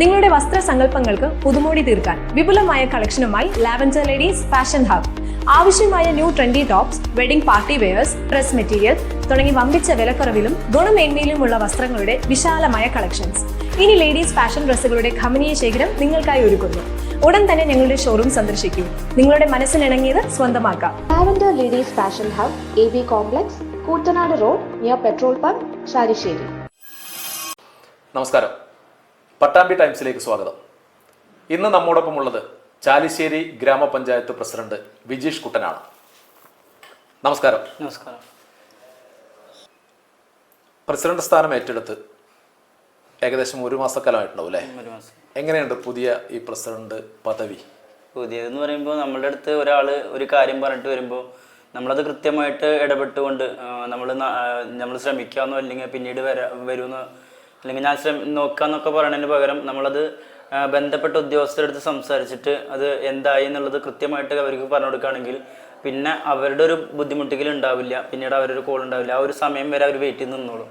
നിങ്ങളുടെ വസ്ത്ര സങ്കല്പങ്ങൾക്ക് പുതുമോടി തീർക്കാൻ വിപുലമായ കളക്ഷനുമായി ലാവൻഡർ ലേഡീസ് ഫാഷൻ ഹബ് ആവശ്യമായ new trendy tops wedding party wears dress material തുടങ്ങി വമ്പിച്ച വിലക്കുറവിലും ഗുണമേന്മയിലുമുള്ള വസ്ത്രങ്ങളുടെ വിശാലമായ കളക്ഷൻസ് ഇനി ലേഡീസ് ഫാഷൻ ഡ്രസ്സുകളുടെ ഖമനീയ ശേഖരം നിങ്ങൾക്കായി ഒരുക്കുന്നു. ഉടൻ തന്നെ ഞങ്ങളുടെ ഷോറൂം സന്ദർശിക്കൂ. നിങ്ങളുടെ മനസ്സിനിണങ്ങിയത് സ്വന്തമാക്കാം. Lavender ladies fashion hub A B complex Koottanad road near petrol pump Sharisseri നമസ്കാരം. പട്ടാമ്പി ടൈംസിലേക്ക് സ്വാഗതം. ഇന്ന് നമ്മോടൊപ്പം ഉള്ളത് ചാലിശ്ശേരി ഗ്രാമപഞ്ചായത്ത് പ്രസിഡന്റ് വിജീഷ് കുട്ടനാണ്. നമസ്കാരം. നമസ്കാരം. പ്രസിഡന്റ് സ്ഥാനം ഏറ്റെടുത്ത് ഏകദേശം ഒരു മാസക്കാലമായിട്ടുണ്ടാവും അല്ലേ? എങ്ങനെയുണ്ട് പുതിയ ഈ പ്രസിഡന്റ് പദവി? പുതിയതെന്ന് പറയുമ്പോൾ നമ്മളുടെ അടുത്ത് ഒരാൾ ഒരു കാര്യം പറഞ്ഞിട്ട് വരുമ്പോൾ നമ്മളത് കൃത്യമായിട്ട് ഇടപെട്ടുകൊണ്ട് നമ്മൾ നമ്മൾ ശ്രമിക്കാമെന്നോ അല്ലെങ്കിൽ പിന്നീട് വരാ വരുമെന്നോ അല്ലെങ്കിൽ ഞാൻ ശ്രമി നോക്കാന്നൊക്കെ പറയുന്നതിന് പകരം നമ്മളത് ബന്ധപ്പെട്ട ഉദ്യോഗസ്ഥരുടെ അടുത്ത് സംസാരിച്ചിട്ട് അത് എന്തായി എന്നുള്ളത് കൃത്യമായിട്ട് അവർക്ക് പറഞ്ഞു കൊടുക്കുകയാണെങ്കിൽ പിന്നെ അവരുടെ ഒരു ബുദ്ധിമുട്ടുകൾ ഉണ്ടാവില്ല. പിന്നീട് അവരൊരു കോൾ ഉണ്ടാവില്ല. ആ ഒരു സമയം വരെ അവർ വെയിറ്റ് ചെയ്ത് നിന്നോളും.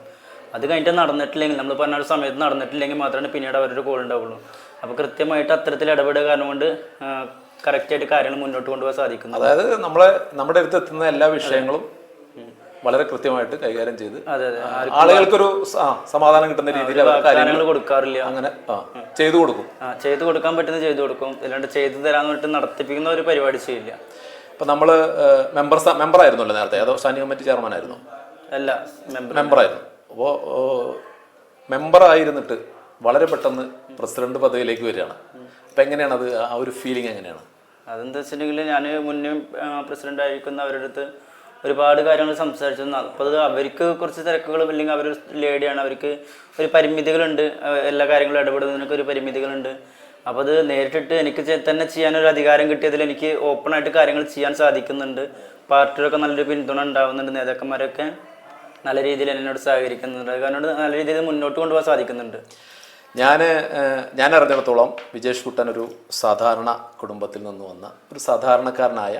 അത് കഴിഞ്ഞിട്ട് നടന്നിട്ടില്ലെങ്കിൽ നമ്മൾ പറഞ്ഞ ഒരു സമയത്ത് നടന്നിട്ടില്ലെങ്കിൽ മാത്രമേ പിന്നീട് അവരൊരു കോൾ ഉണ്ടാവുള്ളൂ. അപ്പോൾ കൃത്യമായിട്ട് അത്തരത്തിൽ ഇടപെടുക കാരണം കൊണ്ട് കറക്റ്റായിട്ട് കാര്യങ്ങൾ മുന്നോട്ട് കൊണ്ടുപോകാൻ സാധിക്കുന്നു. അതായത് നമ്മളെ നമ്മുടെ അടുത്ത് എത്തുന്ന എല്ലാ വിഷയങ്ങളും വളരെ കൃത്യമായിട്ട് കൈകാര്യം ചെയ്ത് ആളുകൾക്കൊരു സമാധാനം കിട്ടുന്ന രീതിയിൽ കാര്യങ്ങൾ കൊടുക്കാറില്ല. അങ്ങനെ ചെയ്തു കൊടുക്കും. ചെയ്തു കൊടുക്കാൻ പറ്റുന്ന ചെയ്തു കൊടുക്കും. അല്ലാണ്ട് ചെയ്തു തരാന്ന് പറഞ്ഞിട്ട് നടത്തിപ്പിക്കുന്ന ഒരു പരിപാടി ചെയ്യില്ല. ഇപ്പൊ നമ്മൾ മെമ്പർ മെമ്പർ ആയിരുന്നല്ലോ നേരത്തെ? അതോ സ്റ്റാൻഡിംഗ് കമ്മിറ്റി ചെയർമാൻ ആയിരുന്നു? അല്ല മെമ്പർ. ആയിരുന്നു. അപ്പോൾ മെമ്പർ ആയിരുന്നിട്ട് വളരെ പെട്ടെന്ന് പ്രസിഡന്റ് പദവിയിലേക്ക് വരികയാണ്. അപ്പൊ എങ്ങനെയാണ് അത് ആ ഒരു ഫീലിംഗ് എങ്ങനെയാണ്? അതെന്താ വെച്ചിട്ടുണ്ടെങ്കിൽ ഞാൻ മുന്നേ പ്രസിഡന്റ് ആയിരിക്കുന്ന അവരുടെ അടുത്ത് ഒരുപാട് കാര്യങ്ങൾ സംസാരിച്ചു. അപ്പോൾ അത് അവർക്ക് കുറച്ച് തിരക്കുകളും അല്ലെങ്കിൽ അവർ ലേഡിയാണ്. അവർക്ക് ഒരു പരിമിതികളുണ്ട്. എല്ലാ കാര്യങ്ങളും ഇടപെടുന്നതിനൊക്കെ ഒരു പരിമിതികളുണ്ട്. അപ്പോൾ അത് നേരിട്ടിട്ട് എനിക്ക് തന്നെ ചെയ്യാനൊരു അധികാരം കിട്ടിയതിൽ എനിക്ക് ഓപ്പണായിട്ട് കാര്യങ്ങൾ ചെയ്യാൻ സാധിക്കുന്നുണ്ട്. പാർട്ടിയിലൊക്കെ നല്ലൊരു പിന്തുണ ഉണ്ടാവുന്നുണ്ട്. നേതാക്കന്മാരൊക്കെ നല്ല രീതിയിൽ എന്നോട് സഹകരിക്കുന്നുണ്ട്. കാരണം നല്ല രീതിയിൽ മുന്നോട്ട് കൊണ്ടുപോകാൻ സാധിക്കുന്നുണ്ട്. ഞാൻ ഞാൻ അറിഞ്ഞിടത്തോളം വിജേഷ് കുട്ടൻ ഒരു സാധാരണ കുടുംബത്തിൽ നിന്ന് വന്ന ഒരു സാധാരണക്കാരനായ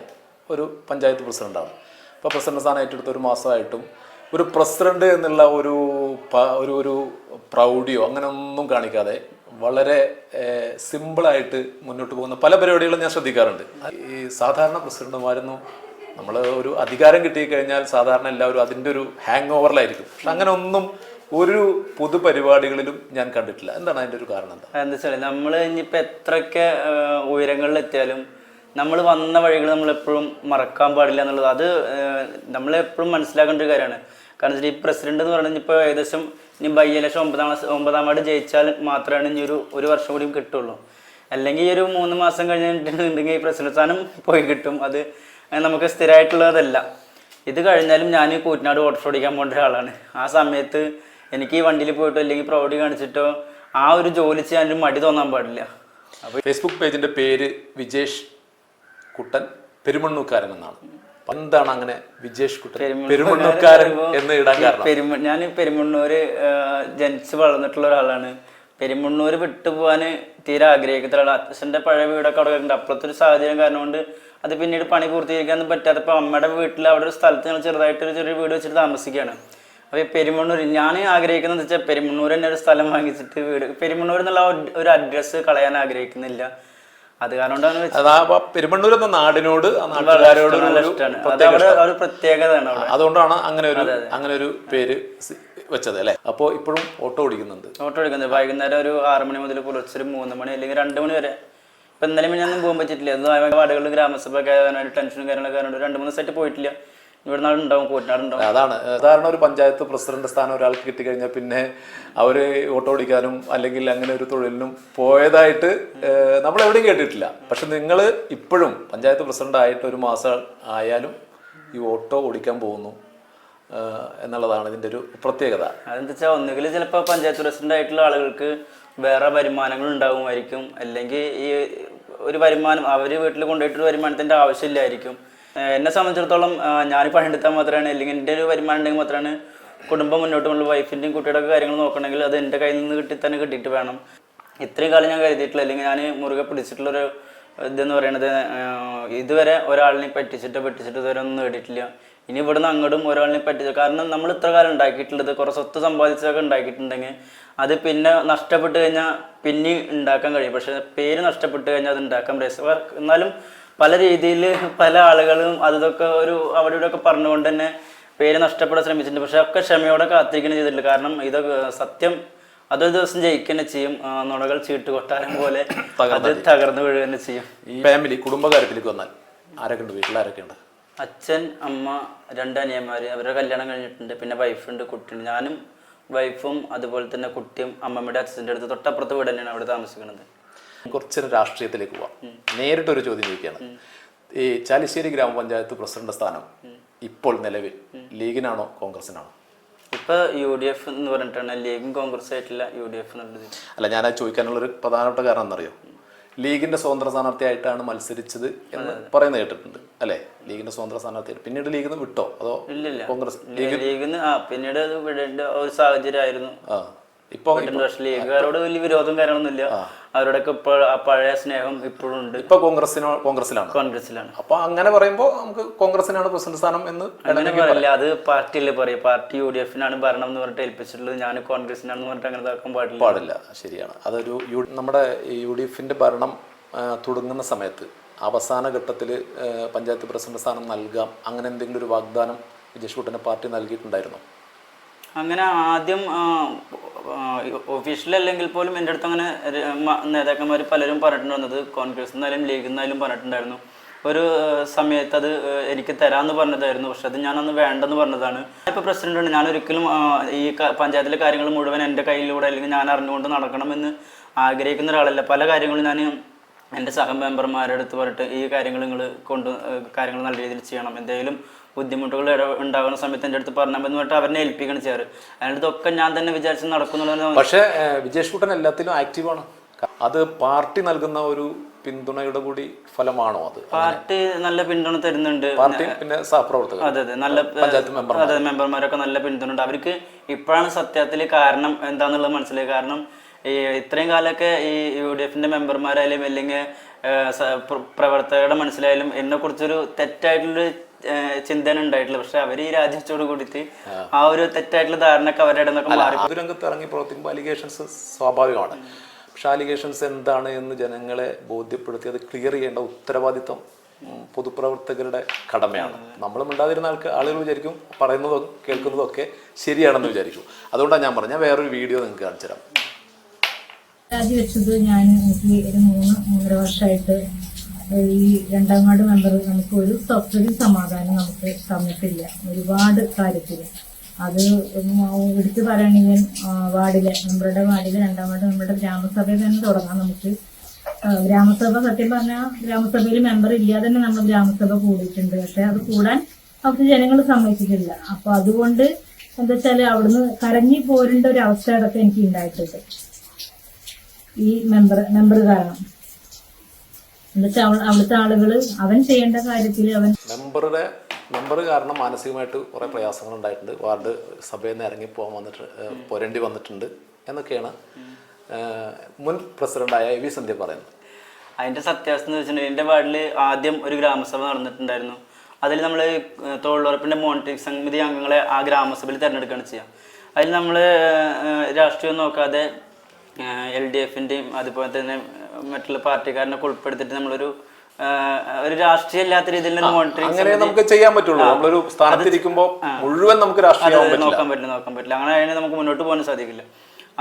ഒരു പഞ്ചായത്ത് പ്രസിഡന്റാണ്. അപ്പോൾ പ്രസിഡന്റ് സ്ഥാനം ഏറ്റെടുത്ത ഒരു മാസമായിട്ടും ഒരു പ്രസിഡന്റ് എന്നുള്ള ഒരു ഒരു ഒരു പ്രൗഢിയോ അങ്ങനെ ഒന്നും കാണിക്കാതെ വളരെ സിമ്പിളായിട്ട് മുന്നോട്ട് പോകുന്ന പല പരിപാടികളും ഞാൻ ശ്രദ്ധിക്കാറുണ്ട്. ഈ സാധാരണ പ്രസിഡന്റുമാരൊന്നും നമ്മൾ ഒരു അധികാരം കിട്ടിക്കഴിഞ്ഞാൽ സാധാരണ എല്ലാവരും അതിന്റെ ഒരു ഹാങ് ഓവറിലായിരിക്കും. പക്ഷെ അങ്ങനെ ഒന്നും ഒരു പൊതുപരിപാടികളിലും ഞാൻ കണ്ടിട്ടില്ല. എന്താണ് അതിന്റെ ഒരു കാരണം? എന്താ എന്താ വെച്ചാൽ നമ്മൾ ഇനിയിപ്പോൾ എത്രയൊക്കെ ഉയരങ്ങളിലെത്തിയാലും നമ്മൾ വന്ന വഴികൾ നമ്മൾ എപ്പോഴും മറക്കാൻ പാടില്ല എന്നുള്ളത് അത് നമ്മൾ എപ്പോഴും മനസ്സിലാക്കേണ്ട ഒരു കാര്യമാണ്. കാരണം ഈ പ്രസിഡന്റ് എന്ന് പറയുന്നത് ഇപ്പോൾ ഏകദേശം ഇനി ബൈ ഇലക്ഷൻ ഒമ്പതാം ക്ലാസ് ഒമ്പതാം വാർഡ് ജയിച്ചാൽ മാത്രമാണ് ഇനി ഒരു ഒരു വർഷം കൂടിയും കിട്ടുള്ളൂ. അല്ലെങ്കിൽ ഈ ഒരു മൂന്ന് മാസം കഴിഞ്ഞിട്ടുണ്ടെങ്കിൽ ഈ പ്രസിഡന്റ് സ്ഥാനം പോയി കിട്ടും. അത് നമുക്ക് സ്ഥിരമായിട്ടുള്ളതല്ല ഇത് കഴിഞ്ഞാലും ഞാൻ കൂറ്റനാട് ഓട്ടോ ഓടിക്കാൻ പോകേണ്ട ഒരാളാണ്. ആ സമയത്ത് എനിക്ക് ഈ വണ്ടിയിൽ പോയിട്ടോ അല്ലെങ്കിൽ പ്രൗഢി കാണിച്ചിട്ടോ ആ ഒരു ജോലി ചെയ്യാനൊരു മടി തോന്നാൻ പാടില്ല. അപ്പോൾ ഫേസ്ബുക്ക് പേജിന്റെ പേര് വിജേഷ് കുട്ടൻ പെരുമണ്ണൂക്കാരൻ എന്നാണ് എന്താണ് അങ്ങനെ വിജേഷ് കുട്ടൻ പെരുമണ്ണൂക്കാരൻ എന്ന് ഇടാൻ കാരണം? ഞാൻ പെരുമണ്ണൂര് ജനിച്ച് വളർന്നിട്ടുള്ള ഒരാളാണ്. പെരുമണ്ണൂര് വിട്ടുപോകാൻ തീരെ ആഗ്രഹിക്കത്തില്ല. അച്ഛന്റെ പഴയ വീടൊക്കെ അവിടെ ഉണ്ട് അപ്പോഴത്തെ ഒരു സാഹചര്യം കാരണം കൊണ്ട് അത് പിന്നീട് പണി പൂർത്തീകരിക്കാനൊന്നും പറ്റാതെ ഇപ്പോൾ അമ്മയുടെ വീട്ടിൽ അവിടെ ഒരു സ്ഥലത്ത് ഞങ്ങൾ ചെറുതായിട്ട് ഒരു ചെറിയ വീട് വെച്ചിട്ട് താമസിക്കുകയാണ്. അപ്പോൾ ഈ പെരുമണ്ണൂർ ഞാൻ ആഗ്രഹിക്കുന്നത് വെച്ചാൽ പെരുമണ്ണൂർ തന്നെ ഒരു സ്ഥലം വാങ്ങിച്ചിട്ട് വീട് പെരുമണ്ണൂർ എന്നുള്ള ഒരു അഡ്രസ്സ് കളയാൻ ആഗ്രഹിക്കുന്നില്ല. അത് കാരണം പെരുമണ്ണൂർ എന്ന നാടിനോട് നാട്ടുകാരോട് ഒരു പ്രത്യേകതയാണ് അതുകൊണ്ടാണ് അങ്ങനെ ഒരു അങ്ങനെ ഒരു പേര് വെച്ചത് അല്ലേ? അപ്പോൾ ഇപ്പോഴും ഓട്ടോ ഓടിക്കുന്നുണ്ട്. ഓട്ടോ ഓടിക്കുന്നത് വൈകുന്നേരം ഒരു ആറ് മണി മുതൽ പുലർച്ചെ ഒരു മൂന്ന് മണി അല്ലെങ്കിൽ രണ്ട് മണി വരെ. ഇപ്പൊ ഇന്നലെ ഞാനൊന്നും പോകാൻ പറ്റിയിട്ടില്ല. അത് വാർഡുകളിൽ ഗ്രാമസഭ ടെൻഷനും കാര്യങ്ങളൊക്കെ ആയതുകൊണ്ട് രണ്ട് മൂന്ന് സെറ്റ് പോയിട്ടില്ല. അതാണ്. സാധാരണ ഒരു പഞ്ചായത്ത് പ്രസിഡന്റ് സ്ഥാനം ഒരാൾക്ക് കിട്ടിക്കഴിഞ്ഞാൽ പിന്നെ അവർ ഓട്ടോ ഓടിക്കാനും അല്ലെങ്കിൽ അങ്ങനെ ഒരു തൊഴിലിനും പോയതായിട്ട് നമ്മൾ എവിടെയും കേട്ടിട്ടില്ല. പക്ഷെ നിങ്ങൾ ഇപ്പോഴും പഞ്ചായത്ത് പ്രസിഡന്റ് ആയിട്ട് ഒരു മാസം ആയാലും ഈ ഓട്ടോ ഓടിക്കാൻ പോകുന്നു എന്നുള്ളതാണ് ഇതിന്റെ ഒരു പ്രത്യേകത. അതെന്താ വെച്ചാൽ ഒന്നുകിൽ ചിലപ്പോൾ പഞ്ചായത്ത് പ്രസിഡന്റ് ആയിട്ടുള്ള ആളുകൾക്ക് വേറെ വരുമാനങ്ങൾ ഉണ്ടാകുമായിരിക്കും. അല്ലെങ്കിൽ ഈ ഒരു വരുമാനം അവർ വീട്ടിൽ കൊണ്ടുപോയിട്ടൊരു വരുമാനത്തിന്റെ ആവശ്യമില്ലായിരിക്കും. എന്നെ സംബന്ധിച്ചിടത്തോളം ഞാനിപ്പോൾ പണിയെടുത്താൽ മാത്രമാണ് അല്ലെങ്കിൽ എന്റെ ഒരു വരുമാനം ഉണ്ടെങ്കിൽ മാത്രമാണ് കുടുംബം മുന്നോട്ട് കൊണ്ട് വൈഫിന്റെയും കുട്ടിയുടെ ഒക്കെ കാര്യങ്ങൾ നോക്കണമെങ്കിൽ അത് എന്റെ കയ്യിൽ നിന്ന് കിട്ടി തന്നെ കിട്ടിയിട്ട് വേണം. ഇത്രയും കാലം ഞാൻ കരുതിയിട്ടില്ല അല്ലെങ്കിൽ ഞാൻ മുറുകെ പിടിച്ചിട്ടുള്ളൊരു ഇതെന്ന് പറയുന്നത് ആഹ് ഇതുവരെ ഒരാളിനെ പറ്റിച്ചിട്ട് പറ്റിച്ചിട്ട് ഇതുവരെ ഒന്നും നേടിയിട്ടില്ല. ഇനി ഇവിടുന്ന് അങ്ങോട്ടും ഒരാളിനെ പറ്റിച്ച കാരണം നമ്മൾ ഇത്ര കാലം ഉണ്ടാക്കിയിട്ടുള്ളത് കുറേ സ്വത്ത് സമ്പാദിച്ചൊക്കെ ഉണ്ടാക്കിയിട്ടുണ്ടെങ്കിൽ അത് പിന്നെ നഷ്ടപ്പെട്ട് കഴിഞ്ഞാൽ പിന്നെ ഉണ്ടാക്കാൻ കഴിയും. പക്ഷേ പേര് നഷ്ടപ്പെട്ട് കഴിഞ്ഞാൽ അത് ഉണ്ടാക്കാൻ പ്രയാസം എന്നാലും പല രീതിയിൽ പല ആളുകളും അതൊക്കെ ഒരു അവിടെ ഇവിടെ ഒക്കെ പറഞ്ഞുകൊണ്ട് തന്നെ പേര് നഷ്ടപ്പെടാൻ ശ്രമിച്ചിട്ടുണ്ട്. പക്ഷെ ഒക്കെ ക്ഷമയോടെ കാത്തിരിക്കണം ചെയ്തിട്ടില്ല കാരണം ഇതൊക്കെ സത്യം അതൊരു ദിവസം ജയിക്കുക ചെയ്യും. നുണകൾ ചീട്ട് കൊട്ടാരം പോലെ അത് തകർന്നു വീഴുക തന്നെ ചെയ്യും. ഈ ഫാമിലി കുടുംബകാര്യത്തിലേക്ക് വന്നാൽ ആരൊക്കെ ഉണ്ട്? വീട്ടിൽ ആരൊക്കെ ഉണ്ട്? അച്ഛൻ അമ്മ രണ്ട് അനിയന്മാര് അവരുടെ കല്യാണം കഴിഞ്ഞിട്ടുണ്ട്. പിന്നെ വൈഫുണ്ട് കുട്ടിയുണ്ട്. ഞാനും വൈഫും അതുപോലെ തന്നെ കുട്ടിയും അമ്മമ്മയുടെ അച്ഛന്റെ അടുത്ത് തൊട്ടപ്പുറത്ത് വീട് തന്നെയാണ് അവിടെ താമസിക്കുന്നത്. കുറച്ചൊരു രാഷ്ട്രീയത്തിലേക്ക് പോവാം. നേരിട്ടൊരു ചോദ്യം ചോദിക്കുകയാണ്. ഈ ചാലിശ്ശേരി ഗ്രാമപഞ്ചായത്ത് പ്രസിഡന്റ് സ്ഥാനം ഇപ്പോൾ നിലവിൽ ലീഗിനാണോ കോൺഗ്രസിനാണോ? ഇപ്പൊ യു ഡി എഫ് എന്ന് പറഞ്ഞിട്ടാണ് ലീഗും കോൺഗ്രസ് ആയിട്ടില്ല യു ഡി എഫ് എന്നുള്ളത്. അല്ല ഞാൻ അത് ചോദിക്കാനുള്ള ഒരു പ്രധാനപ്പെട്ട കാരണം എന്നറിയോ ലീഗിന്റെ സ്വതന്ത്ര സ്ഥാനാർത്ഥിയായിട്ടാണ് മത്സരിച്ചത് എന്ന് പറയുന്നത് കേട്ടിട്ടുണ്ട്. അല്ലെ? ലീഗിന്റെ സ്വതന്ത്ര സ്ഥാനാർത്ഥി പിന്നീട് ലീഗിൽ നിന്ന് വിട്ടോ? അതോ കോൺഗ്രസ്? ലീഗിന് ആ പിന്നീട് വിടേണ്ട ഒരു സാഹചര്യമായിരുന്നു. ഇപ്പൊ ഇന്റർനാഷണൽ ലീഗുകാരോട് വലിയ വിരോധം കാര്യമൊന്നുമില്ല അവരോടൊക്കെ ഇപ്പോൾ പഴയ സ്നേഹം ഇപ്പോഴും ഉണ്ട്. ഇപ്പൊ കോൺഗ്രസിനോ കോൺഗ്രസിലാണ് കോൺഗ്രസിലാണ് അപ്പൊ അങ്ങനെ പറയുമ്പോൾ നമുക്ക് കോൺഗ്രസിനാണ് പ്രസിഡന്റ് സ്ഥാനം എന്ന് അങ്ങനെ പറയില്ല. അത് പാർട്ടിയല്ലേ പറയും പാർട്ടി യു ഡി എഫിനാണ് ഭരണം എന്ന് പറഞ്ഞിട്ട് ഏൽപ്പിച്ചിട്ടുള്ളത്. ഞാൻ കോൺഗ്രസിനാണെന്ന് പറഞ്ഞിട്ട് അങ്ങനെ ഇതാക്കാൻ പാടില്ല. പാടില്ല. ശരിയാണ്. അതൊരു നമ്മുടെ യു ഡി എഫിന്റെ ഭരണം തുടങ്ങുന്ന സമയത്ത് അവസാന ഘട്ടത്തിൽ പഞ്ചായത്ത് പ്രസിഡന്റ് സ്ഥാനം നൽകാം. അങ്ങനെ എന്തെങ്കിലും ഒരു വാഗ്ദാനം വിജയ് പാർട്ടി നൽകിയിട്ടുണ്ടായിരുന്നു? അങ്ങനെ ആദ്യം ഒഫീഷ്യൽ അല്ലെങ്കിൽ പോലും എന്റെ അടുത്ത് അങ്ങനെ നേതാക്കന്മാർ പലരും പറഞ്ഞിട്ടുണ്ടെന്നത് കോൺഗ്രസ് എന്നാലും ലീഗ് എന്നാലും പറഞ്ഞിട്ടുണ്ടായിരുന്നു. ഒരു സമയത്ത് അത് എനിക്ക് തരാമെന്ന് പറഞ്ഞതായിരുന്നു. പക്ഷെ അത് ഞാനന്ന് വേണ്ടെന്ന് പറഞ്ഞതാണ്. ഇപ്പോൾ പ്രസിഡന്റാണ് ഞാൻ ഒരിക്കലും ഈ പഞ്ചായത്തിലെ കാര്യങ്ങൾ മുഴുവൻ എന്റെ കയ്യിലൂടെ അല്ലെങ്കിൽ ഞാൻ അറിഞ്ഞുകൊണ്ട് നടക്കണമെന്ന് ആഗ്രഹിക്കുന്ന ഒരാളല്ല. പല കാര്യങ്ങളും ഞാൻ എന്റെ സഹ മെമ്പർമാരുടെ അടുത്ത് പറഞ്ഞിട്ട് ഈ കാര്യങ്ങൾ നിങ്ങൾ കൊണ്ട് കാര്യങ്ങൾ നല്ല രീതിയിൽ ചെയ്യണം. എന്തെങ്കിലും ബുദ്ധിമുട്ടുകൾ ഉണ്ടാകുന്ന സമയത്ത് എന്റെ അടുത്ത് പറഞ്ഞാൽ മതി പറഞ്ഞിട്ട് അവരെ ഏൽപ്പിക്കണം ചെയ്യാറ്. അതിനടുത്തൊക്കെ ഞാൻ തന്നെ വിചാരിച്ച് നടക്കുന്നുള്ളത് പക്ഷേ വിജേഷ് കുട്ടൻ എല്ലാത്തിലും ആക്റ്റീവാണ് അത് പാർട്ടി നൽകുന്ന ഒരു പിന്തുണയുടെ കൂടി ഫലമാണോ അത്? പാർട്ടി നല്ല പിന്തുണ തരുന്നുണ്ട്. പാർട്ടി പിന്നെ സഹപ്രവർത്തകർ. അതെ അതെ. നല്ല പഞ്ചായത്ത് മെമ്പർ അതെ മെമ്പർമാരൊക്കെ നല്ല പിന്തുണ ഉണ്ട് അവർക്ക് ഇപ്പോഴാണ് സത്യത്തിൽ കാരണം എന്താന്നുള്ളത് മനസ്സിലായി കാരണം ഈ ഇത്രയും കാലമൊക്കെ ഈ യു ഡി എഫിന്റെ മെമ്പർമാരായാലും അല്ലെങ്കിൽ പ്രവർത്തകരുടെ മനസ്സിലായാലും എന്നെ കുറിച്ചൊരു തെറ്റായിട്ടുള്ളൊരു ചിന്തന ഉണ്ടായിട്ടുള്ളത് പക്ഷെ അവർ ഈ രാജ്യത്തോട് കൂടിയിട്ട് ആ. ഒരു തെറ്റായിട്ടുള്ള ധാരണയൊക്കെ അവരുടെ പൊതുരംഗത്ത് ഇറങ്ങി പ്രവർത്തിക്കുമ്പോൾ അലിഗേഷൻസ് സ്വാഭാവികമാണ്. പക്ഷെ അലിഗേഷൻസ് എന്താണ് എന്ന് ജനങ്ങളെ ബോധ്യപ്പെടുത്തി അത് ക്ലിയർ ചെയ്യേണ്ട ഉത്തരവാദിത്വം പൊതുപ്രവർത്തകരുടെ കടമയാണ്. നമ്മൾ മിണ്ടാതിരുന്ന ആൾക്ക് ആളുകൾ വിചാരിക്കും പറയുന്നതും കേൾക്കുന്നതും ഒക്കെ ശരിയാണെന്ന് വിചാരിക്കും അതുകൊണ്ടാണ് ഞാൻ പറഞ്ഞ വേറൊരു വീഡിയോ നിങ്ങൾക്ക് കാണിച്ചു തരാം. രാജിവെച്ചത് ഞാൻ എനിക്ക് ഒരു മൂന്ന് മൂന്നര വർഷമായിട്ട് ഈ രണ്ടാം വാർഡ് മെമ്പർ നമുക്ക് ഒരു സ്വസ്ഥതയും സമാധാനം നമുക്ക് തന്നിട്ടില്ല. ഒരുപാട് കാര്യത്തിൽ അത് എടുത്തു പറയുകയാണെങ്കിൽ വാർഡിലെ മെമ്പറുടെ വാർഡിലെ രണ്ടാം വാർഡ് മെമ്പറുടെ ഗ്രാമസഭയിൽ തന്നെ തുടങ്ങാം നമുക്ക്. ഗ്രാമസഭ സത്യം പറഞ്ഞാൽ ഗ്രാമസഭയിൽ മെമ്പർ ഇല്ലാതെ തന്നെ നമ്മൾ ഗ്രാമസഭ കൂടിയിട്ടുണ്ട്. പക്ഷെ അത് കൂടാൻ അവിടുത്തെ ജനങ്ങൾ സമ്മതിച്ചിട്ടില്ല. അപ്പൊ അതുകൊണ്ട് എന്താ വെച്ചാൽ അവിടുന്ന് കരഞ്ഞു പോരേണ്ട ഒരു അവസ്ഥ അടക്കം എനിക്ക് ഉണ്ടായിട്ടുണ്ട്. ഈ മെമ്പർ മെമ്പർ കാരണം. എന്നുവെച്ചാൽ അവിടുത്തെ ആളുകൾ അവൻ ചെയ്യേണ്ട കാര്യത്തിൽ അവൻ മെമ്പറുടെ മെമ്പർ കാരണം മാനസികമായിട്ട് കുറേ പ്രയാസങ്ങൾ ഉണ്ടായിട്ടുണ്ട്. വാർഡ് സഭയിൽ നിന്ന് ഇറങ്ങി പോകാൻ വന്നിട്ട് പൊരണ്ടി വന്നിട്ടുണ്ട് എന്നൊക്കെയാണ് മുൻ പ്രസിഡന്റായ എ വി സന്ധ്യ പറയുന്നത്. അതിന്റെ സത്യാവസ്ഥ എന്ന് വെച്ചിട്ടുണ്ടെങ്കിൽ എന്റെ വാർഡിൽ ആദ്യം ഒരു ഗ്രാമസഭ നടന്നിട്ടുണ്ടായിരുന്നു. അതിൽ നമ്മൾ തൊഴിലുറപ്പിന്റെ മോണിറ്ററിംഗ് സമിതി അംഗങ്ങളെ ആ ഗ്രാമസഭയിൽ തിരഞ്ഞെടുക്കുകയാണ് ചെയ്യുക അതിൽ നമ്മൾ രാഷ്ട്രീയം നോക്കാതെ എൽ ഡി എഫിന്റെയും അതുപോലെ തന്നെ മറ്റുള്ള പാർട്ടിക്കാരനൊക്കെ ഉൾപ്പെടുത്തിയിട്ട് നമ്മളൊരു ഒരു രാഷ്ട്രീയം ഇല്ലാത്ത രീതിയിൽ മോണിറ്ററിംഗ് അങ്ങനെ നമുക്ക് ചെയ്യാൻ പറ്റുള്ളൂ. നമ്മളൊരു സ്ഥാനത്തിരിക്കുമ്പോൾ മുഴുവൻ നമുക്ക് രാഷ്ട്രീയം നോക്കാൻ പറ്റില്ല നോക്കാൻ പറ്റില്ല. അങ്ങനെ അതിനെ നമുക്ക് മുന്നോട്ട് പോകാൻ സാധിക്കില്ല.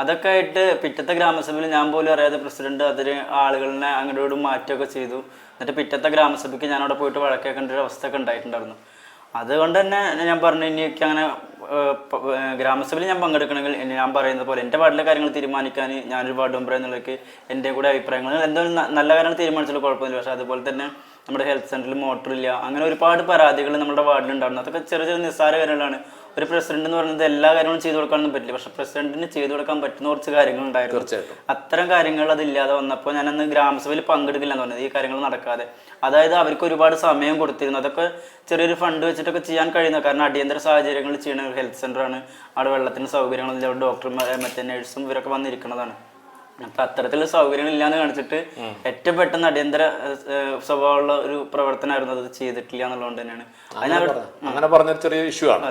അതൊക്കെ ആയിട്ട് പിറ്റത്തെ ഗ്രാമസഭയിൽ ഞാൻ പോലും അറിയാതെ പ്രസിഡന്റ് അതിന് ആളുകളെ അങ്ങോട്ടും മാറ്റുകയൊക്കെ ചെയ്തു. എന്നിട്ട് പിറ്റത്തെ ഗ്രാമസഭയ്ക്ക് ഞാൻ അവിടെ പോയിട്ട് വഴക്കേക്കേണ്ട ഒരു അവസ്ഥ ഒക്കെ ഉണ്ടായിട്ടുണ്ടായിരുന്നു. അതുകൊണ്ട് തന്നെ ഞാൻ പറഞ്ഞു ഇനിയൊക്കെ അങ്ങനെ ഗ്രാമസഭയിൽ ഞാൻ പങ്കെടുക്കണമെങ്കിൽ ഞാൻ പറയുന്നത് പോലെ എന്റെ വാർഡിലെ കാര്യങ്ങൾ തീരുമാനിക്കാൻ ഞാനൊരു വാർഡ് മെമ്പർ എന്നുള്ളതൊക്കെ എന്റെ കൂടെ അഭിപ്രായങ്ങൾ എന്തോ നല്ല കാര്യങ്ങൾ തീരുമാനിച്ചാലും കുഴപ്പമില്ല പക്ഷേ അതുപോലെ തന്നെ നമ്മുടെ ഹെൽത്ത് സെന്ററിൽ മോട്ടറില്ല അങ്ങനെ ഒരുപാട് പരാതികൾ നമ്മുടെ വാർഡിലുണ്ടായിരുന്നു. അതൊക്കെ ചെറിയ ചെറിയ നിസ്സാര കാര്യങ്ങളാണ്. ഒരു പ്രസിഡന്റ് എന്ന് പറയുന്നത് എല്ലാ കാര്യങ്ങളും ചെയ്തു കൊടുക്കാനൊന്നും പറ്റില്ല. പക്ഷെ പ്രസിഡന്റിന് ചെയ്തു കൊടുക്കാൻ പറ്റുന്ന കുറച്ച് കാര്യങ്ങൾ ഉണ്ടായിരുന്നു തീർച്ചയായിട്ടും. അത്തരം കാര്യങ്ങൾ അതില്ലാതെ വന്നപ്പോൾ ഞാനന്ന് ഗ്രാമസഭയിൽ പങ്കെടുക്കില്ല എന്ന് പറഞ്ഞത് ഈ കാര്യങ്ങൾ നടക്കാതെ. അതായത് അവർക്ക് ഒരുപാട് സമയം കൊടുത്തിരുന്നു. അതൊക്കെ ചെറിയൊരു ഫണ്ട് വെച്ചിട്ടൊക്കെ ചെയ്യാൻ കഴിയുന്ന കാരണം അടിയന്തര സാഹചര്യങ്ങളിൽ ചെയ്യുന്ന ഒരു ഹെൽത്ത് സെന്ററാണ് അവിടെ വെള്ളത്തിന് സൗകര്യങ്ങളില്ല അവിടെ ഡോക്ടർമാർ മറ്റേ നഴ്സും ഇവരൊക്കെ വന്നിരിക്കുന്നതാണ്. അപ്പൊ അത്തരത്തിലുള്ള സൗകര്യങ്ങൾ ഇല്ലാന്ന് കാണിച്ചിട്ട് ഏറ്റവും പെട്ടെന്ന് അടിയന്തര സ്വഭാവമുള്ള ഒരു പ്രവർത്തനമായിരുന്നു അത് ചെയ്തിട്ടില്ല എന്നുള്ളതുകൊണ്ട് തന്നെയാണ്. അങ്ങനെ പറഞ്ഞ ചെറിയ ഇഷ്യൂ ആണ്.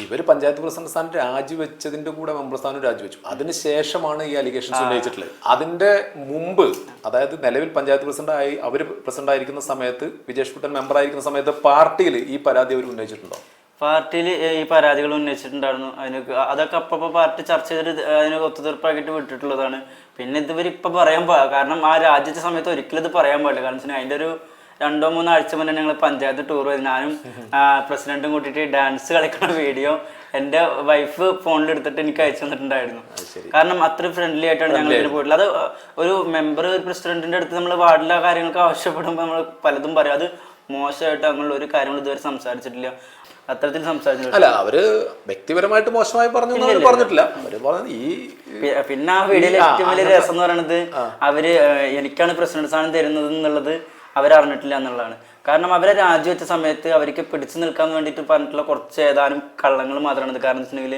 ഇവർ പഞ്ചായത്ത് പ്രസിഡന്റ് സ്ഥാനം രാജിവെച്ചതിന്റെ കൂടെ മെമ്പർ സ്ഥാനം രാജിവെച്ചു. അതിനുശേഷമാണ് ഈ അലിഗേഷൻസ് ഉന്നയിച്ചിട്ടുള്ളത്. അതിന്റെ മുമ്പ് അതായത് നിലവിൽ പഞ്ചായത്ത് പ്രസിഡന്റ് ആയി അവർ പ്രസിഡന്റ് ആയിരിക്കുന്ന സമയത്ത് വിജേഷ് കുട്ടൻ മെമ്പർ ആയിരിക്കുന്ന സമയത്ത് പാർട്ടിയിൽ ഈ പരാതി അവർ ഉന്നയിച്ചിട്ടുണ്ടോ? പാർട്ടിയിൽ ഈ പരാതികൾ ഉന്നയിച്ചിട്ടുണ്ടായിരുന്നു. അതിന് അതൊക്കെ അപ്പൊ പാർട്ടി ചർച്ച ചെയ്തിട്ട് അതിന് ഒത്തുതീർപ്പാക്കിയിട്ട് വിട്ടിട്ടുള്ളതാണ്. പിന്നെ ഇതുവരെ ഇപ്പൊ പറയാൻ കാരണം ആ രാജ്യത്തെ സമയത്ത് ഒരിക്കലും ഇത് പറയാൻ പാടില്ല. കാരണം അതിന്റെ ഒരു രണ്ടോ മൂന്നോ ആഴ്ച മുന്നേ ഞങ്ങൾ പഞ്ചായത്ത് ടൂർ പോയി ഞാനും പ്രസിഡന്റും കൂട്ടിയിട്ട് ഡാൻസ് കളിക്കുന്ന വീഡിയോ എന്റെ വൈഫ് ഫോണിൽ എടുത്തിട്ട് എനിക്ക് അയച്ചു തന്നിട്ടുണ്ടായിരുന്നു. കാരണം അത്ര ഫ്രണ്ട്ലി ആയിട്ടാണ് ഞങ്ങൾ ഇതിന് പോയിട്ടുള്ളത്. അത് ഒരു മെമ്പർ ഒരു പ്രസിഡന്റിന്റെ അടുത്ത് നമ്മൾ വാർഡിലെ കാര്യങ്ങൾക്ക് ആവശ്യപ്പെടുമ്പോൾ നമ്മൾ പലതും പറയും. അത് മോശമായിട്ട് അങ്ങനെയുള്ള ഒരു കാര്യങ്ങൾ ഇതുവരെ സംസാരിച്ചിട്ടില്ല. അത്തരത്തിൽ സംസാരിച്ചിട്ടില്ല. അല്ല അവർ വ്യക്തിപരമായിട്ട് മോശമായി പറഞ്ഞു പറഞ്ഞിട്ടില്ല. അവർ പറഞ്ഞത് ഈ പിന്നെ ആ വീഡിയോയിലെ ഏറ്റവും വലിയ രസം എന്ന് പറയുന്നത് അവർ എനിക്കാണ് പ്രസിഡന്റ് സ്ഥാനം തരുന്നത് എന്നുള്ളത് അവരറിഞ്ഞിട്ടില്ല എന്നുള്ളതാണ്. കാരണം അവരെ രാജിവെച്ച സമയത്ത് അവർക്ക് പിടിച്ചു നിൽക്കാൻ വേണ്ടിയിട്ട് പറഞ്ഞിട്ടുള്ള കുറച്ച് ഏതാനും കള്ളങ്ങൾ മാത്രമാണ് ഇത്. കാരണം വെച്ചിട്ടുണ്ടെങ്കിൽ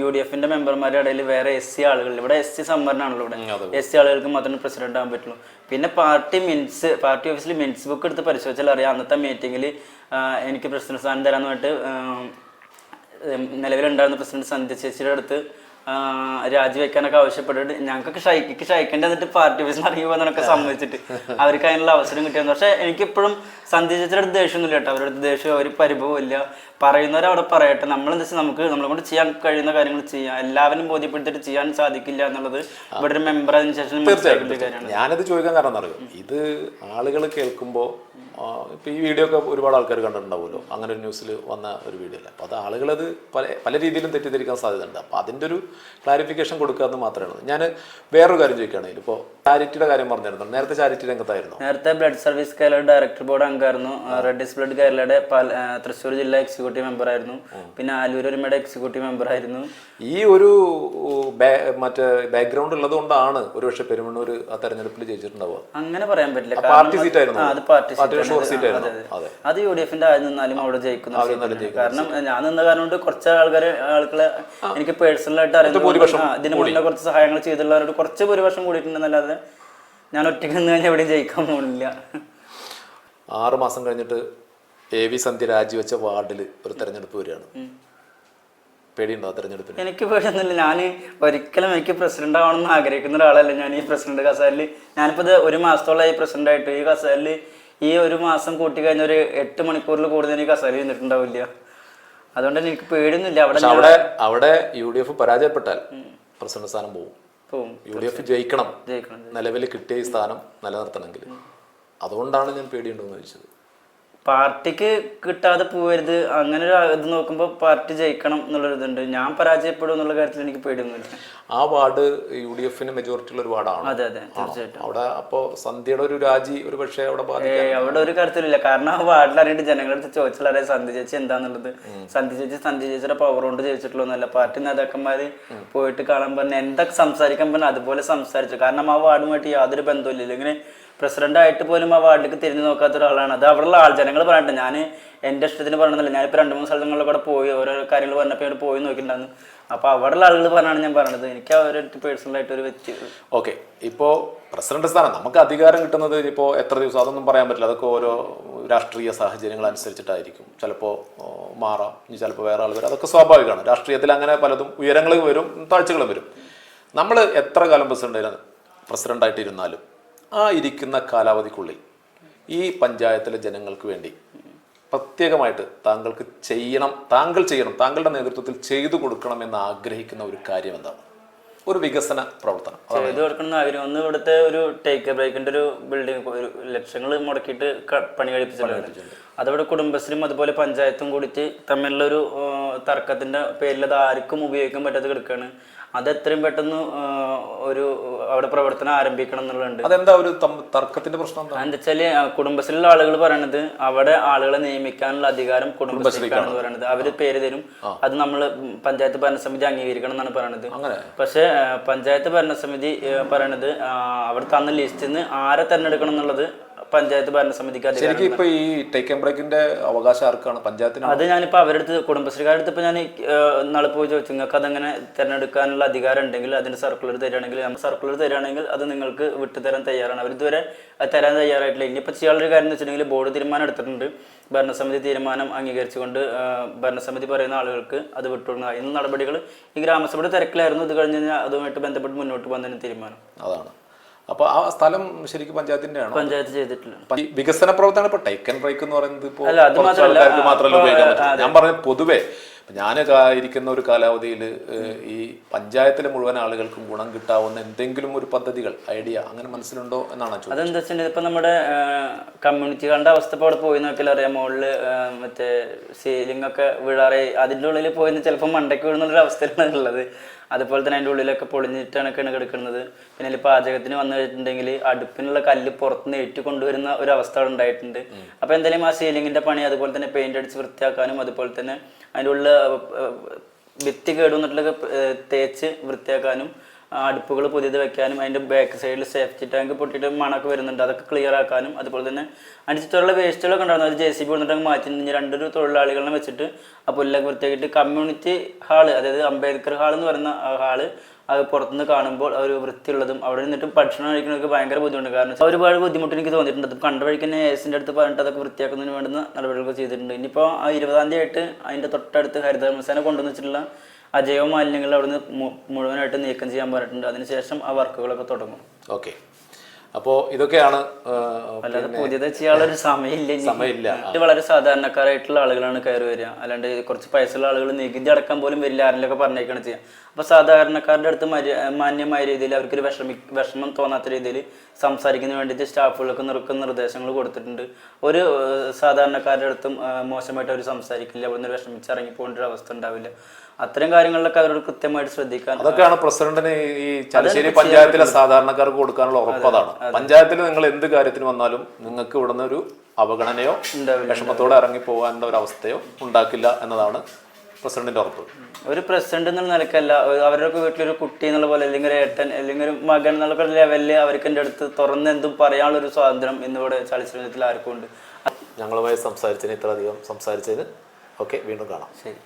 യു ഡി എഫിന്റെ മെമ്പർമാരുടെ ഇടയിൽ വേറെ എസ് സി ആളുകൾ ഇവിടെ എസ് സി സംവരണമാണല്ലോ ഇവിടെ. എസ് സി ആളുകൾക്ക് മാത്രമേ പ്രസിഡന്റ് ആകാൻ പറ്റുള്ളൂ. പിന്നെ പാർട്ടി മിൻസ് പാർട്ടി ഓഫീസിൽ മിൻസ് ബുക്ക് എടുത്ത് പരിശോധിച്ചാൽ അറിയാം. അന്നത്തെ മീറ്റിംഗിൽ എനിക്ക് പ്രസിഡന്റ് സ്ഥാനം തരാമെന്ന് പറഞ്ഞിട്ട് നിലവിലുണ്ടായിരുന്ന പ്രസിഡന്റ് സന്ധ്യ ചേച്ചിയുടെ അടുത്ത് രാജിവെക്കാനൊക്കെ ആവശ്യപ്പെട്ടിട്ട് ഞങ്ങൾക്ക് ഷൈക്ക് ഷൈക്കേണ്ടി എന്നിട്ട് പാർട്ടി ഓഫീസിൽ ഇറങ്ങി പോകുന്നതൊക്കെ സമ്മതിച്ചിട്ട്. അവർക്ക് അതിനുള്ള അവസരം കിട്ടിയെന്ന്. പക്ഷേ എനിക്കിപ്പോഴും സന്ധ്യ ചേച്ചിയുടെ അടുത്ത് ദേഷ്യമൊന്നുമില്ല കേട്ടോ. അവരുടെ ദേഷ്യം അവർ പരിഭവമില്ല പറയുന്നവരെ അവിടെ പറയട്ടെ. നമ്മളെന്താ വെച്ചാൽ നമുക്ക് നമ്മളെ കൊണ്ട് ചെയ്യാൻ കഴിയുന്ന കാര്യങ്ങൾ ചെയ്യാം. എല്ലാവരും ബോധ്യപ്പെടുത്തിയിട്ട് ചെയ്യാൻ സാധിക്കില്ല എന്നുള്ളത് ഇവിടെ ഒരു മെമ്പർ അതിന് ശേഷം ഞാനത് ഒരു ചോദിക്കാൻ കാരണം അറിയോ ഇത് ആളുകൾ കേൾക്കുമ്പോൾ ഇപ്പൊ ഈ വീഡിയോ ഒക്കെ ഒരുപാട് ആൾക്കാർ കണ്ടിട്ടുണ്ടാവുമല്ലോ. അങ്ങനെ ഒരു ന്യൂസിൽ വന്ന ഒരു വീഡിയോ അല്ല? അപ്പോൾ അത് ആളുകളത് പല പല രീതിയിലും തെറ്റിദ്ധരിക്കാൻ സാധ്യതയുണ്ട്. അപ്പോൾ അതിന്റെ ഒരു ക്ലാരിഫിക്കേഷൻ കൊടുക്കുക എന്ന് മാത്രമാണ്. ഞാൻ വേറൊരു കാര്യം ചോദിക്കുകയാണെങ്കിൽ ഇപ്പോൾ ചാരിറ്റിയുടെ കാര്യം പറഞ്ഞിരുന്നു. നേരത്തെ ചാരിറ്റി രംഗത്തായിരുന്നു? നേരത്തെ blood service Kerala director board അംഗമായിരുന്നു. റെഡിസ് ബ്ലഡ് കേരളയുടെ തൃശ്ശൂർ ജില്ലാ എക്സിക്യൂട്ടീവ് മെമ്പർ ആയിരുന്നു. പിന്നെ ആലൂർ ഒരുമയുടെ എക്സിക്യൂട്ടീവ് മെമ്പർ ആയിരുന്നു. ഈ ഒരു മറ്റേ ബാക്ക്ഗ്രൗണ്ട് ഉള്ളത് കൊണ്ടാണ് ഒരുപക്ഷെ പെരുമണ്ണൂർ ആ തെരഞ്ഞെടുപ്പിൽ ജയിച്ചിട്ടുണ്ടാവുക. അങ്ങനെ പറയാൻ പറ്റില്ല. പാർട്ടി സീറ്റ് ആയിരുന്നു? പാർട്ടി. ഷുവർ സീറ്റ് ആയിരുന്നു. അതെ, യു ഡി എഫിന്റെ ആയി നിന്നാലും അവിടെ ജയിക്കുന്നു കാരണം ഞാൻ നിന്ന കാരണം കൊണ്ട് കുറച്ച് ആൾക്കാരെ ആൾക്കാരെ എനിക്ക് പേഴ്സണൽ ആയിട്ട് അറിയുന്ന ആ, ഇതിന് മുന്നേ കുറച്ച് സഹായങ്ങൾ ചെയ്തുള്ളവരോട് കുറച്ച് ഭൂരിപക്ഷം കൂടിയിട്ടുണ്ടെന്നല്ലാതെ ഞാൻ ഒറ്റയ്ക്ക് നിന്ന് കഴിഞ്ഞാൽ എവിടെയും ജയിക്കാൻ പോകുന്നില്ല ആറ് മാസം കഴിഞ്ഞിട്ട് എ വി സന്ധ്യ രാജിവെച്ച വാർഡിൽ ഒരു തെരഞ്ഞെടുപ്പ് വരികയാണ്. പേടിയുണ്ടോ തെരഞ്ഞെടുപ്പിന്? എനിക്ക് പേടിയൊന്നുമില്ല. ഞാൻ ഒരിക്കലും എനിക്ക് പ്രസിഡന്റ് ആവണമെന്ന് ആഗ്രഹിക്കുന്ന ഒരാളല്ല ഞാൻ ഈ പ്രസിഡന്റ് കസാലിൽ ഞാനിപ്പോ ഒരു മാസത്തോളം ഈ പ്രസിഡന്റ് ആയിട്ട്. ഈ കസാലിൽ ഈ ഒരു മാസം കൂട്ടി കഴിഞ്ഞ ഒരു എട്ട് മണിക്കൂറിൽ കൂടുതൽ എനിക്ക് കസാലിൽ നിന്നിട്ടുണ്ടാവില്ല അതുകൊണ്ട് തന്നെ എനിക്ക് പേടിയൊന്നുമില്ല. അവിടെ അവിടെ അവിടെ യു ഡി എഫ് പരാജയപ്പെട്ടാൽ പ്രസിഡന്റ് സ്ഥാനം പോകും. യു ഡി എഫ് ജയിക്കണം ജയിക്കണം. നിലവിൽ കിട്ടിയ ഈ സ്ഥാനം നിലനിർത്തണമെങ്കിൽ. അതുകൊണ്ടാണ് ഞാൻ പേടിയുണ്ടോ എന്ന് ചോദിച്ചത്. പാർട്ടിക്ക് കിട്ടാതെ പോവരുത് അങ്ങനെ ഒരു ഇത് നോക്കുമ്പോൾ പാർട്ടി ജയിക്കണം എന്നുള്ളൊരു ഇതുണ്ട് ഞാൻ പരാജയപ്പെടും എന്നുള്ള കാര്യത്തിൽ എനിക്ക് പേടിയൊന്നുമില്ല. ആ വാർഡ് യു ഡി എഫിന് മെജോറിറ്റി ഉള്ള ഒരു വാർഡാണ്. അതെ അതെ തീർച്ചയായിട്ടും. അവിടെ അപ്പോ സന്ധ്യയുടെ ഒരു രാജി ഒരു പക്ഷേ അവിടെ അവിടെ ഒരു കാര്യത്തിലില്ല. കാരണം ആ വാർഡിൽ അറിയിട്ട് ജനങ്ങളെടുത്ത് ചോദിച്ചാൽ അറിയാം സന്ധി ചേച്ചി എന്താന്നുള്ളത്. സന്ധി ചേച്ചി സന്ധി ചേച്ചിയുടെ പവർ കൊണ്ട് ചോദിച്ചിട്ടുള്ളൊന്നല്ല പാർട്ടി നേതാക്കന്മാര് പോയിട്ട് കാണാൻ പറഞ്ഞ എന്തൊക്കെ സംസാരിക്കാൻ പറഞ്ഞ അതുപോലെ സംസാരിച്ചു? കാരണം ആ വാർഡുമായിട്ട് യാതൊരു ബന്ധമില്ല ഇങ്ങനെ പ്രസിഡന്റ് ആയിട്ട് പോലും ആ വാർഡിലേക്ക് തിരിഞ്ഞു നോക്കാത്ത ഒരാളാണ്. അത് അവിടെയുള്ള ആൾ ജനങ്ങൾ പറഞ്ഞിട്ട് ഞാൻ എന്റെ ഇഷ്ടത്തിന് പറഞ്ഞതല്ല. ഞാനിപ്പോൾ രണ്ട് മൂന്ന് സ്ഥലങ്ങളിൽ കൂടെ പോയി ഓരോ കാര്യങ്ങൾ പറഞ്ഞപ്പോൾ ഇവിടെ പോയി നോക്കിയിട്ടുണ്ടായിരുന്നു. അപ്പോൾ അവിടെയുള്ള ആളുകൾ പറഞ്ഞാണ് ഞാൻ പറഞ്ഞത്. എനിക്ക് അവരൊരു പേഴ്സണലായിട്ട് ഒരു വ്യക്തി ഓക്കെ. ഇപ്പോൾ പ്രസിഡന്റ് സ്ഥാനം നമുക്ക് അധികാരം കിട്ടുന്നത് ഇപ്പോൾ എത്ര ദിവസം? അതൊന്നും പറയാൻ പറ്റില്ല. അതൊക്കെ ഓരോ രാഷ്ട്രീയ സാഹചര്യങ്ങൾ അനുസരിച്ചിട്ടായിരിക്കും. ചിലപ്പോൾ മാറാം. ഇനി ചിലപ്പോൾ വേറെ ആൾ വരും. അതൊക്കെ സ്വാഭാവികമാണ്. രാഷ്ട്രീയത്തിൽ അങ്ങനെ പലതും ഉയരങ്ങളും വരും താഴ്ചകളും വരും. നമ്മൾ എത്ര കാലം പ്രസിഡന്റ് പ്രസിഡന്റായിട്ട് ഇരുന്നാലും ആ ഇരിക്കുന്ന കാലാവധിക്കുള്ളിൽ ഈ പഞ്ചായത്തിലെ ജനങ്ങൾക്ക് വേണ്ടി പ്രത്യേകമായിട്ട് താങ്കൾക്ക് ചെയ്യണം താങ്കൾ ചെയ്യണം താങ്കളുടെ നേതൃത്വത്തിൽ ചെയ്തു കൊടുക്കണം എന്ന് ആഗ്രഹിക്കുന്ന ഒരു കാര്യം എന്താണ് ഒരു വികസന പ്രവർത്തനം. ചെയ്തു കൊടുക്കണം ആഗ്രഹം. ഒന്ന് ഇവിടുത്തെ ഒരു ടേക്ക് ബ്രേക്കിന്റെ ഒരു ബിൽഡിംഗ് ഒരു ലക്ഷങ്ങൾ മുടക്കിയിട്ട് പണി കഴിപ്പിച്ചിട്ടുണ്ട്. അതവിടെ കുടുംബശ്രീയും അതുപോലെ പഞ്ചായത്തും കൂടിയിട്ട് തമ്മിലുള്ള ഒരു തർക്കത്തിന്റെ പേരിൽ അത് ആർക്കും ഉപയോഗിക്കാൻ പറ്റാതെ കിടക്കുകയാണ് അത് എത്രയും പെട്ടെന്ന് ഒരു അവിടെ പ്രവർത്തനം ആരംഭിക്കണം എന്നുള്ളതുണ്ട്. അതെന്താ ഒരു തർക്കത്തിന്റെ പ്രശ്നം എന്താ? വെച്ചാൽ കുടുംബശ്രീയിലുള്ള ആളുകൾ പറയണത് അവിടെ ആളുകളെ നിയമിക്കാനുള്ള അധികാരം കുടുംബശ്രീക്കാണെന്ന് പറയണത്. അവർ പേര് തരും. അത് നമ്മൾ പഞ്ചായത്ത് ഭരണസമിതി അംഗീകരിക്കണം എന്നാണ് പറയണത്. പക്ഷെ പഞ്ചായത്ത് ഭരണസമിതി പറയണത് അവർ തന്ന ലിസ്റ്റിൽ നിന്ന് ആരെ തെരഞ്ഞെടുക്കണം എന്നുള്ളത് പഞ്ചായത്ത് ഭരണസമിതിക്ക് ശരിക്കും ഇപ്പൊ ഈ ടേക്ക് ആൻഡ് ബ്രേക്കിന്റെ അവകാശം ആർക്കാണ്? പഞ്ചായത്തിന് അത് ഞാനിപ്പോ അവരുടെ കുടുംബശ്രീകാരുടെ കുടുംബശ്രീക്കാരുടെ അടുത്ത് ഞാൻ നാളെ പോയി ചോദിച്ചു. നിങ്ങൾക്ക് അതങ്ങനെ തിരഞ്ഞെടുക്കാനുള്ള അധികാരം ഉണ്ടെങ്കിൽ അതിന്റെ സർക്കുലർ തരികയാണെങ്കിൽ നമ്മൾ സർക്കുലർ തരികയാണെങ്കിൽ അത് നിങ്ങൾക്ക് വിട്ടുതരാൻ തയ്യാറാണ്. അവർ ഇതുവരെ അത് തരാൻ തയ്യാറായിട്ടില്ല. ഇനിയിപ്പോൾ ചെയ്യാനുള്ള കാര്യം എന്ന് വെച്ചിട്ടുണ്ടെങ്കിൽ ബോർഡ് തീരുമാനം എടുത്തിട്ടുണ്ട്. ഭരണസമിതി തീരുമാനം അംഗീകരിച്ചുകൊണ്ട് ഭരണസമിതി പറയുന്ന ആളുകൾക്ക് അത് വിട്ടുകൊടുക്കുക. ഇന്ന് നടപടികൾ ഈ ഗ്രാമസഭയുടെ തിരക്കിലായിരുന്നു. ഇത് കഴിഞ്ഞ് കഴിഞ്ഞാൽ അതുമായിട്ട് ബന്ധപ്പെട്ട് മുന്നോട്ട് പോകുന്നതിന് തീരുമാനം. അതാണ്. അപ്പൊ ആ സ്ഥലം ശരിക്കും പഞ്ചായത്തിന്റെ ആണ്? പഞ്ചായത്ത് ചെയ്തിട്ടില്ല. വികസന പ്രവർത്തനം ഇപ്പൊ ടൈക്കൻ ബ്രേക്ക് എന്ന് പറയുന്നത് ഇപ്പോൾ അല്ല, അത് കുറച്ച് മാത്രമല്ല, ആൾക്കാർക്ക് ആ, മാത്രമല്ല ഉപയോഗിക്കാൻ ഞാൻ പറഞ്ഞ പൊതുവെ ഞാൻ ഇരിക്കുന്ന ഒരു കാലാവധിയിൽ ഈ പഞ്ചായത്തിലെ മുഴുവൻ ആളുകൾക്കും ഗുണം കിട്ടാവുന്ന എന്തെങ്കിലും ഒരു പദ്ധതികൾ ഐഡിയ അങ്ങനെ മനസ്സിലുണ്ടോ എന്നാണ് ചോദിച്ചത്. അതെന്താ വെച്ചിട്ടുണ്ടെങ്കിൽ ഇപ്പൊ നമ്മുടെ കമ്മ്യൂണിറ്റികളുടെ അവസ്ഥ ഇപ്പോൾ അവിടെ പോയി നോക്കിയാൽ അറിയാം. മുകളിൽ മറ്റേ സീലിംഗ് ഒക്കെ വീഴാറെ അതിന്റെ ഉള്ളിൽ പോയി ചിലപ്പോൾ മണ്ടയ്ക്ക് വീഴുന്നൊരു അവസ്ഥയിലാണ് ഉള്ളത്. അതുപോലെ തന്നെ അതിന്റെ ഉള്ളിലൊക്കെ പൊളിഞ്ഞിട്ടാണ് കിടക്കുന്നത് പിന്നെ അതിൽ പാചകത്തിന് വന്നു കഴിഞ്ഞിട്ടുണ്ടെങ്കിൽ അടുപ്പിനുള്ള കല്ല് പുറത്തുനിന്ന് ഏറ്റു കൊണ്ടുവരുന്ന ഒരു അവസ്ഥ ഉണ്ടായിട്ടുണ്ട്. അപ്പോൾ എന്തായാലും ആ സീലിങ്ങിന്റെ പണി അതുപോലെ തന്നെ പെയിന്റ് അടിച്ച് വൃത്തിയാക്കാനും അതുപോലെ തന്നെ അതിന്റെ ഉള്ളിൽ ഭിത്തി കേടുവന്നിട്ടുള്ള തേച്ച് വൃത്തിയാക്കാനും അടുപ്പുകൾ പുതിയത് വെക്കാനും അതിന്റെ ബാക്ക് സൈഡിൽ സേഫ്റ്റി ടാങ്ക് പൊട്ടിയിട്ട് മണമൊക്കെ വരുന്നുണ്ട്. അതൊക്കെ ക്ലിയർ ആക്കാനും അതുപോലെ തന്നെ അതിന്റെ ചുറ്റുള്ള വേസ്റ്റുകളൊക്കെ ഉണ്ടായിരുന്നു. അത് ജെ സി ബി വന്നിട്ട് മാറ്റി രണ്ടൊരു തൊഴിലാളികളെ വെച്ചിട്ട് ആ പുല്ലൊക്കെ വൃത്തിയാക്കിയിട്ട് കമ്മ്യൂണിറ്റി ഹാൾ അതായത് അംബേദ്കർ ഹാൾ എന്ന് പറയുന്ന ഹാൾ അത് പുറത്തുനിന്ന് കാണുമ്പോൾ അവർ വൃത്തിയുള്ളതും അവിടെ നിന്നിട്ട് ഭക്ഷണം കഴിക്കുന്നതൊക്കെ ഭയങ്കര ബുദ്ധിമുട്ട് കാരണം ഒരുപാട് ബുദ്ധിമുട്ട് എനിക്ക് തോന്നിയിട്ടുണ്ട്. കണ്ട വഴിക്ക് തന്നെ എസിന്റെ അടുത്ത് പറഞ്ഞിട്ട് അതൊക്കെ വൃത്തിയാക്കുന്നതിന് വേണ്ടുന്ന നടപടികളൊക്കെ ചെയ്തിട്ടുണ്ട്. ഇനിയിപ്പോൾ ആ ഇരുപതാം തീയതി ആയിട്ട് അതിന്റെ തൊട്ടടുത്ത് ഹരിതകർമ്മസേന കൊണ്ടുവന്ന് വെച്ചിട്ടുള്ള അജൈവ മാലിന്യങ്ങൾ അവിടുന്ന് മുഴുവനായിട്ട് നീക്കം ചെയ്യാൻ പറഞ്ഞിട്ടുണ്ട്. അതിനുശേഷം ആ വർക്കുകളൊക്കെ തുടങ്ങും. ഓക്കെ അപ്പോ ഇതൊക്കെയാണ് സമയമില്ല സമയമില്ല. ഇത് വളരെ സാധാരണക്കാരായിട്ടുള്ള ആളുകളാണ് കയറി വരിക. അല്ലാണ്ട് കുറച്ച് പൈസയുള്ള ആളുകൾ നികുതി അടക്കാൻ പോലും വരില്ല ആരെങ്കിലൊക്കെ പറഞ്ഞേക്കാണ് ചെയ്യുക അപ്പൊ സാധാരണക്കാരുടെ അടുത്ത് മാന്യമായ രീതിയിൽ അവർക്കൊരു വിഷമി വിഷമം തോന്നാത്ത രീതിയിൽ സംസാരിക്കുന്നതിന് വേണ്ടിയിട്ട് സ്റ്റാഫുകൾക്ക് നിർക്കുന്ന നിർദ്ദേശങ്ങൾ കൊടുത്തിട്ടുണ്ട്. ഒരു സാധാരണക്കാരുടെ അടുത്തും മോശമായിട്ട് അവർ സംസാരിക്കില്ല. അവിടുന്ന് വിഷമിച്ച് ഇറങ്ങി പോകേണ്ട ഒരു അവസ്ഥ ഉണ്ടാവില്ല. അത്തരം കാര്യങ്ങളിലൊക്കെ അവരോട് കൃത്യമായിട്ട് ശ്രദ്ധിക്കാൻ അതൊക്കെയാണ് പ്രസിഡന്റിന് ഈ ചലശ്ശേരി പഞ്ചായത്തിലെ സാധാരണക്കാർക്ക് കൊടുക്കാനുള്ള ഉറപ്പതാണ് പഞ്ചായത്തിൽ നിങ്ങൾ എന്ത് കാര്യത്തിന് വന്നാലും നിങ്ങൾക്ക് ഇവിടുന്ന് ഒരു അവഗണനയോ വിഷമത്തോടെ ഇറങ്ങി പോകാനുള്ള ഒരു അവസ്ഥയോ ഉണ്ടാക്കില്ല എന്നതാണ് പ്രസിഡന്റിന്റെ ഉറപ്പ്. ഒരു പ്രസിഡന്റ് എന്നുള്ള നിലക്കല്ല അവരുടെ വീട്ടിലൊരു കുട്ടി എന്നുള്ള പോലെ അല്ലെങ്കിൽ ഒരു ഏട്ടൻ അല്ലെങ്കിൽ ഒരു മകൻ എന്നുള്ള ലെവലിൽ അവർക്ക് എന്റെ അടുത്ത് തുറന്ന് എന്തും പറയാനുള്ള ഒരു സ്വാതന്ത്ര്യം ഇന്നിവിടെ ചലച്ചിത്രത്തിൽ ആർക്കും ഉണ്ട് ഞങ്ങളുമായി സംസാരിച്ചതിന് ഇത്രയധികം സംസാരിച്ചതിന് ഓക്കെ വീണ്ടും കാണാം. ശരി.